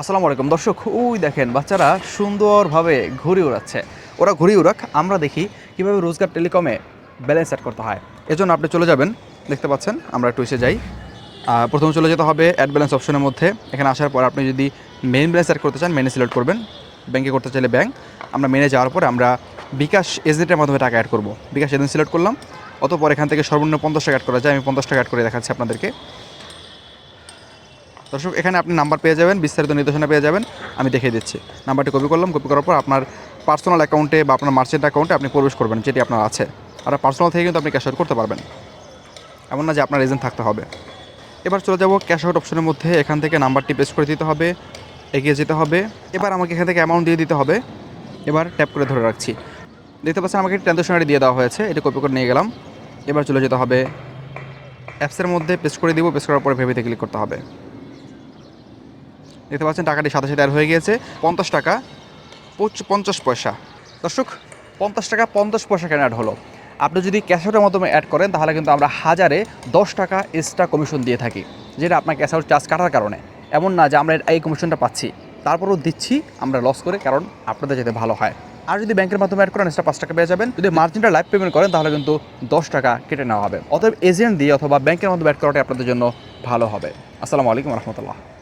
আসসালামু আলাইকুম। দর্শক, ওই দেখেন, বাচ্চারা সুন্দরভাবে ঘুরে উড়াচ্ছে। ওরা ঘুরে উড়াক, আমরা দেখি কীভাবে রোজগার টেলিকমে ব্যালেন্স অ্যাড করতে হয়। এজন্য আপনি চলে যাবেন, দেখতে পাচ্ছেন, আমরা একটু এসে যাই। প্রথমে চলে যেতে হবে অ্যাড ব্যালেন্স অপশনের মধ্যে। এখানে আসার পর আপনি যদি মেন ব্যালেন্স অ্যাড করতে চান মেনে সিলেক্ট করবেন। ব্যাংকে করতে চাইলে ব্যাংক আমরা মেনে যাওয়ার পরে আমরা বিকাশ এজেন্টের মাধ্যমে টাকা অ্যাড করব। বিকাশ এজেন্ট সিলেক্ট করলাম, অতপর এখান থেকে সর্বনিম্ন পঞ্চাশ টাকা অ্যাড করা যায়। আমি পঞ্চাশ টাকা অ্যাড করে দেখাচ্ছি আপনাদেরকে। দর্শক, এখানে আপনি নাম্বার পেয়ে যাবেন, বিস্তারিত নির্দেশনা পেয়ে যাবেন, আমি দেখিয়ে দিচ্ছি। নাম্বারটি কপি করলাম কপি করার পর আপনার পার্সোনাল অ্যাকাউন্টে বা আপনার মার্চেন্ট অ্যাকাউন্টে আপনি প্রবেশ করবেন, যেটি আপনার আছে। আর পার্সোনাল থেকে কিন্তু আপনি ক্যাশ আউট করতে পারবেন। এমন না যে আপনার এজেন্ট থাকতে হবে। এবার চলে যাব ক্যাশ আউট অপশনের মধ্যে, এখান থেকে নাম্বারটি পেস্ট করে দিতে হবে, এগিয়ে যেতে হবে। এবার আমাকে এখান থেকে অ্যামাউন্ট দিয়ে দিতে হবে। এবার ট্যাপ করে ধরে রাখছি। দেখতে পাচ্ছেন, আমাকে ট্রানজাকশনারি দিয়ে দেওয়া হয়েছে, এটা কপি করে নিয়ে গেলাম। এবার চলে যেতে হবে অ্যাপসের মধ্যে পেস্ট করে দিব পেস্ট করার পরে ভেবেতে ক্লিক করতে হবে। দেখতে পাচ্ছেন, টাকাটি সাথে সাথে হয়ে গিয়েছে। পঞ্চাশ টাকা পঞ্চাশ পয়সা। দর্শক, পঞ্চাশ টাকা, পঞ্চাশ পয়সা কেন অ্যাড হলো। আপনি যদি ক্যাশ আউটের মাধ্যমে অ্যাড করেন, তাহলে কিন্তু আমরা হাজারে দশ টাকা এক্সট্রা কমিশন দিয়ে থাকি, যেটা আপনার ক্যাশ আউট চার্জ কাটার কারণে। এমন না যে আমরা এই কমিশনটা পাচ্ছি। তারপরেও দিচ্ছি, আমরা লস করে, কারণ আপনাদের যাতে ভালো হয়। আর যদি ব্যাংকের মাধ্যমে অ্যাড করেন এক্সট্রা পাঁচ টাকা পেয়ে যাবেন। যদি মার্জিনটা লাইভ পেমেন্ট করেন, তাহলে কিন্তু দশ টাকা কেটে নেওয়া হবে। অতএব এজেন্ট দিয়ে অথবা ব্যাংকের মাধ্যমে অ্যাড করাটাই আপনাদের জন্য ভালো হবে। আসসালামু আলাইকুম রহমতুল্লাহ।